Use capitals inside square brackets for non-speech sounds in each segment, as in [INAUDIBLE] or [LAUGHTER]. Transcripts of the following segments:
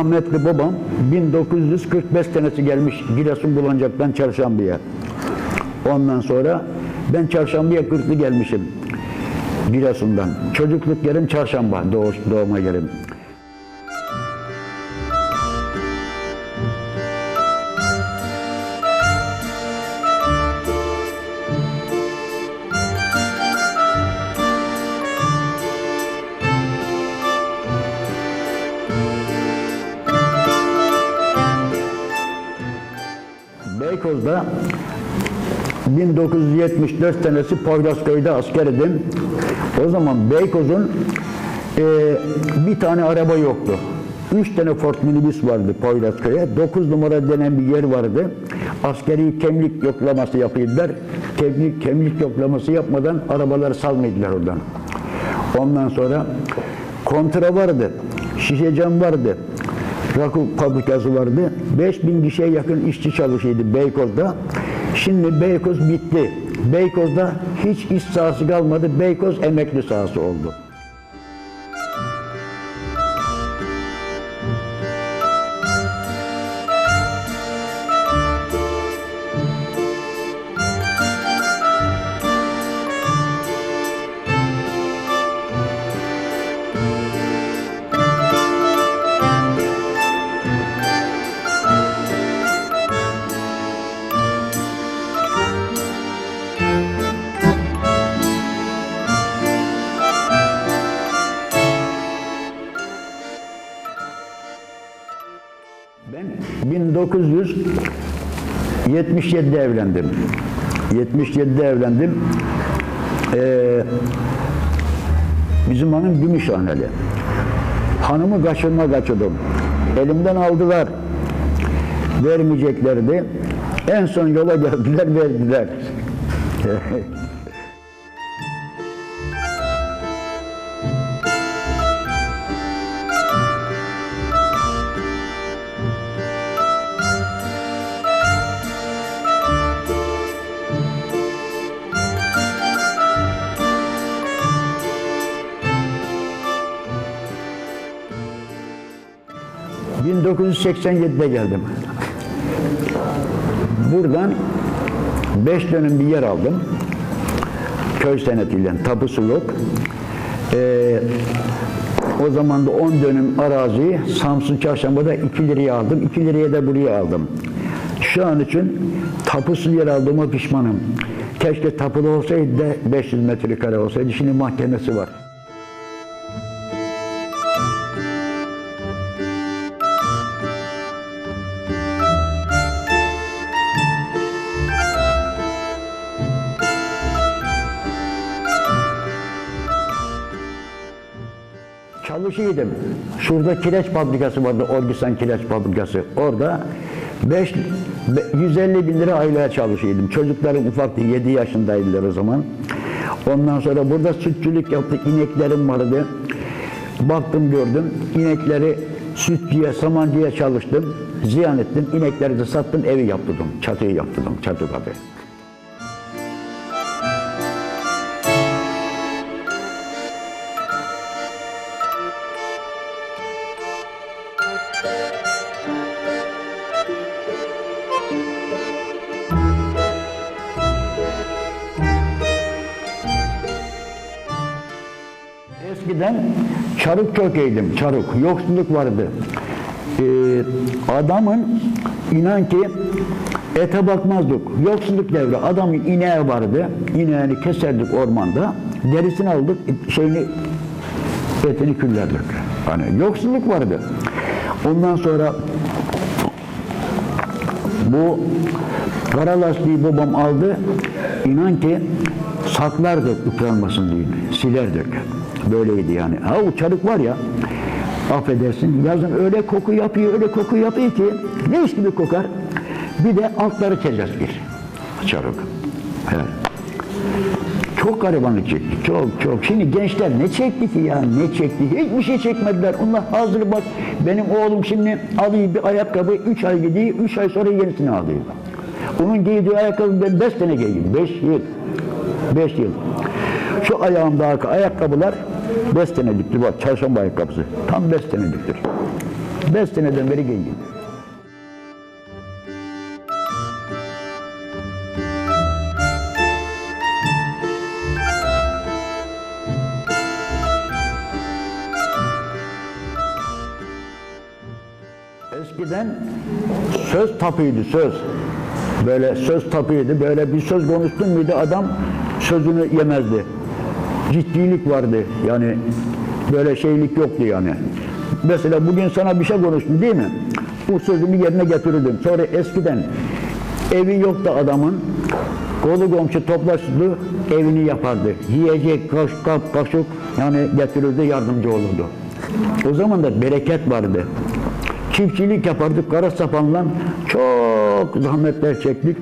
rahmetli babam 1945 senesi gelmiş Giresun Bulancak'tan Çarşamba'ya. Ondan sonra ben Çarşamba'ya 40'lı gelmişim Giresun'dan. Çocukluk yerim Çarşamba, doğuş, doğma yerim. Beykoz'da 1974 senesi Poyrazköy'de asker idim. O zaman Beykoz'un e, bir tane araba yoktu. Üç tane Ford minibüs vardı Poyrazköy'e. Dokuz numara denen bir yer vardı. Askeri kimlik yoklaması yapıyordular. Kimlik, kimlik yoklaması yapmadan arabaları salmaydılar oradan. Ondan sonra kontra vardı. Şişe cam vardı. Rakı fabrikası vardı. 5000 kişiye yakın işçi çalışıyordu Beykoz'da. Şimdi Beykoz bitti. Beykoz'da hiç iş sahası kalmadı. Beykoz emekli sahası oldu. 1977'de evlendim. 77'de evlendim. Ee, bizim hanım Gümüşhaneli. Hanımı kaçırma kaçırdım. Elimden aldılar. Vermeyeceklerdi. En son yola [LAUGHS] geldiler, verdiler. 1987'de geldim. Buradan 5 dönüm bir yer aldım. Köy senetiyle tapusuluk. Ee, o zaman da 10 dönüm araziyi Samsun Çarşamba'da 2 liraya aldım. 2 liraya da buraya aldım. Şu an için tapusuz yer aldığıma pişmanım. Keşke tapulu olsaydı da 500 metrekare olsaydı. Şimdi mahkemesi var. Çalışıyordum. Şurada kireç fabrikası vardı, Orgisan Kireç Fabrikası. Orada 5, 150 bin lira aylaya çalışıyordum. Çocuklarım ufaktı, 7 yaşındaydılar o zaman. Ondan sonra burada sütçülük yaptık, ineklerim vardı. Baktım gördüm, inekleri sütçüye, samancıya çalıştım. Ziyan ettim, inekleri de sattım, evi yaptırdım. Çatıyı yaptırdım, çatı katı. Eskiden çarık çok iyiydim, çarık. Yoksulluk vardı. Ee, adamın inan ki ete bakmazdık. Yoksulluk devri. Adamın ineği vardı. İneğini keserdik ormanda. Derisini aldık, şeyini etini küllerdik. Hani yoksulluk vardı. Ondan sonra bu kara lastiği babam aldı. İnan ki saklardık yıpranmasın diye. Silerdik. Böyleydi yani. Ha o çarık var ya affedersin yazın öyle koku yapıyor öyle koku yapıyor ki leş gibi kokar. Bir de altları bir çarık. Evet. Çok garibanlık çektik. Çok çok. Şimdi gençler ne çekti ki ya? Ne çekti? Hiçbir şey çekmediler. Onlar hazır bak. Benim oğlum şimdi alıyor bir ayakkabı. Üç ay gidiyor. Üç ay sonra yenisini alıyor. Onun giydiği ayakkabı ben beş sene giydim. Beş yıl. Beş yıl. Şu ayağımdaki ayakkabılar beş seneliktir. Bak çarşamba ayakkabısı. Tam beş seneliktir. Beş seneden beri giyiyor. Eskiden söz tapıydı söz. Böyle söz tapıydı. Böyle bir söz konuştun muydu adam sözünü yemezdi. Ciddilik vardı. Yani böyle şeylik yoktu yani. Mesela bugün sana bir şey konuştum değil mi? Bu sözümü yerine getirirdim. Sonra eskiden evi yoktu adamın. Kolu komşu toplaşırdı, evini yapardı. Yiyecek kaş, kap, kaşık yani getirirdi, yardımcı olurdu. O zaman da bereket vardı. Çiftçilik yapardık kara sapanla çok zahmetler çektik.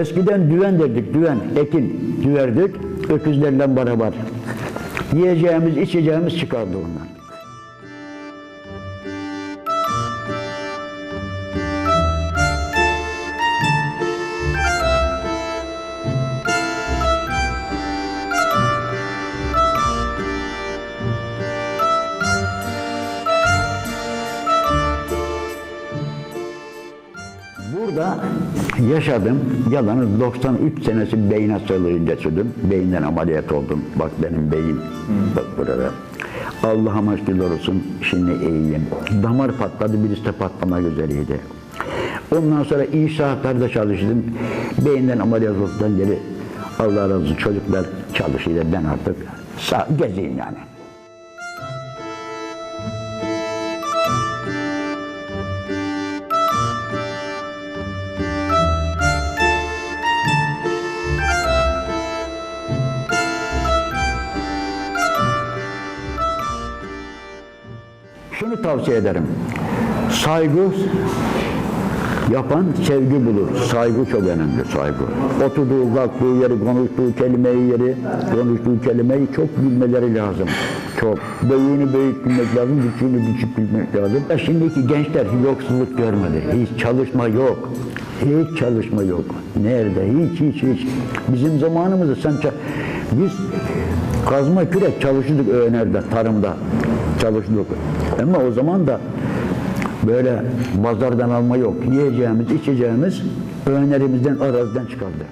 Eskiden düven derdik, düven, ekin düverdik öküzlerle beraber. Yiyeceğimiz, içeceğimiz çıkardı ondan. Burada yaşadım. Yalanı 93 senesi beyin hastalığı geçirdim. Beyinden ameliyat oldum. Bak benim beyin. Bak burada. Allah'a şükürler olsun. Şimdi iyiyim. Damar patladı. Birisi de patlamak üzereydi. Ondan sonra inşaatlarda çalıştım. Beyinden ameliyat olduktan geri Allah razı olsun çocuklar çalışıyor. Ben artık gezeyim yani. Tavsiye ederim. Saygı yapan sevgi bulur. Saygı çok önemli saygı. Oturduğu, kalktığı yeri, konuştuğu kelimeyi yeri, konuştuğu kelimeyi çok bilmeleri lazım. Çok. Büyüğünü büyük bilmek lazım, küçüğünü küçük bilmek lazım. Ya Şimdiki gençler yoksulluk görmedi. Hiç çalışma yok. Hiç çalışma yok. Nerede? Hiç hiç hiç. Bizim zamanımızda sen biz kazma kürek çalışırdık öğünlerde, tarımda çalıştık. Ama o zaman da böyle pazardan alma yok. Yiyeceğimiz, içeceğimiz öğünlerimizden, araziden çıkardı.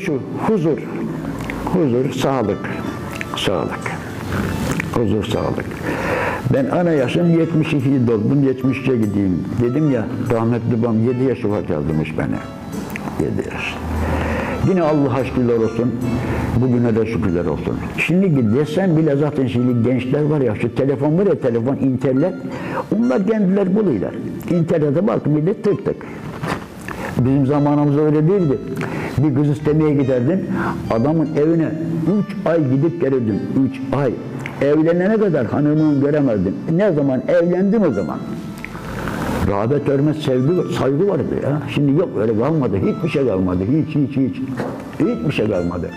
Şu huzur. Huzur, sağlık. Sağlık. Huzur, sağlık. Ben ana yaşım 72 doldum, 73'e gideyim. Dedim ya, rahmetli babam 7 yaşı var kaldırmış beni. 7 yaş. Yine Allah'a şükürler olsun. Bugüne de şükürler olsun. Şimdi desen bile zaten şimdi gençler var ya, şu telefon var ya, telefon, internet. Onlar kendileri buluyorlar. İnternete bak de tık tık. Bizim zamanımızda öyle değildi. Bir kız istemeye giderdin, adamın evine üç ay gidip gelirdin. Üç ay. Evlenene kadar hanımını göremezdin. Ne zaman evlendin o zaman. Rağbet örmez sevgi, saygı vardı ya. Şimdi yok öyle kalmadı. Hiçbir şey kalmadı. Hiç, hiç, hiç. Hiçbir şey kalmadı.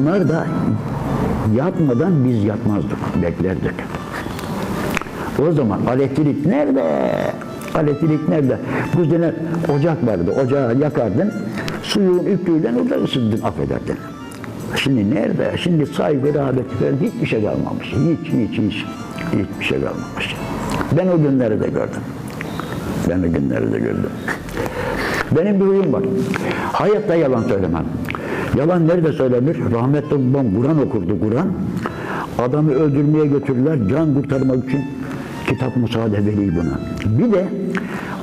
Onlar da yatmadan biz yatmazdık, beklerdik. O zaman elektrik nerede? Elektrik nerede? Bu sene ocak vardı, ocağı yakardın, suyun üktüğüyle orada ısıtdın, affederdin. Şimdi nerede? Şimdi saygı, rağbet falan hiçbir şey kalmamış. Hiç, hiç, hiç. Hiçbir şey kalmamış. Ben o günleri de gördüm. Ben o günleri de gördüm. Benim bir huyum var. Hayatta yalan söylemem. Yalan nerede söylenir? Rahmetli babam Kur'an okurdu Kur'an. Adamı öldürmeye götürürler can kurtarmak için kitap müsaade veriyor buna. Bir de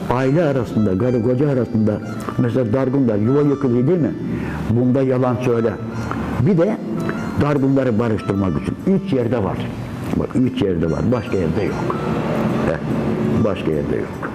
aile arasında, karı koca arasında mesela dargınlar yuva yıkılıyor değil mi? Bunda yalan söyle. Bir de dargınları barıştırmak için. Üç yerde var. Bak üç yerde var. Başka yerde yok. Heh, Başka yerde yok.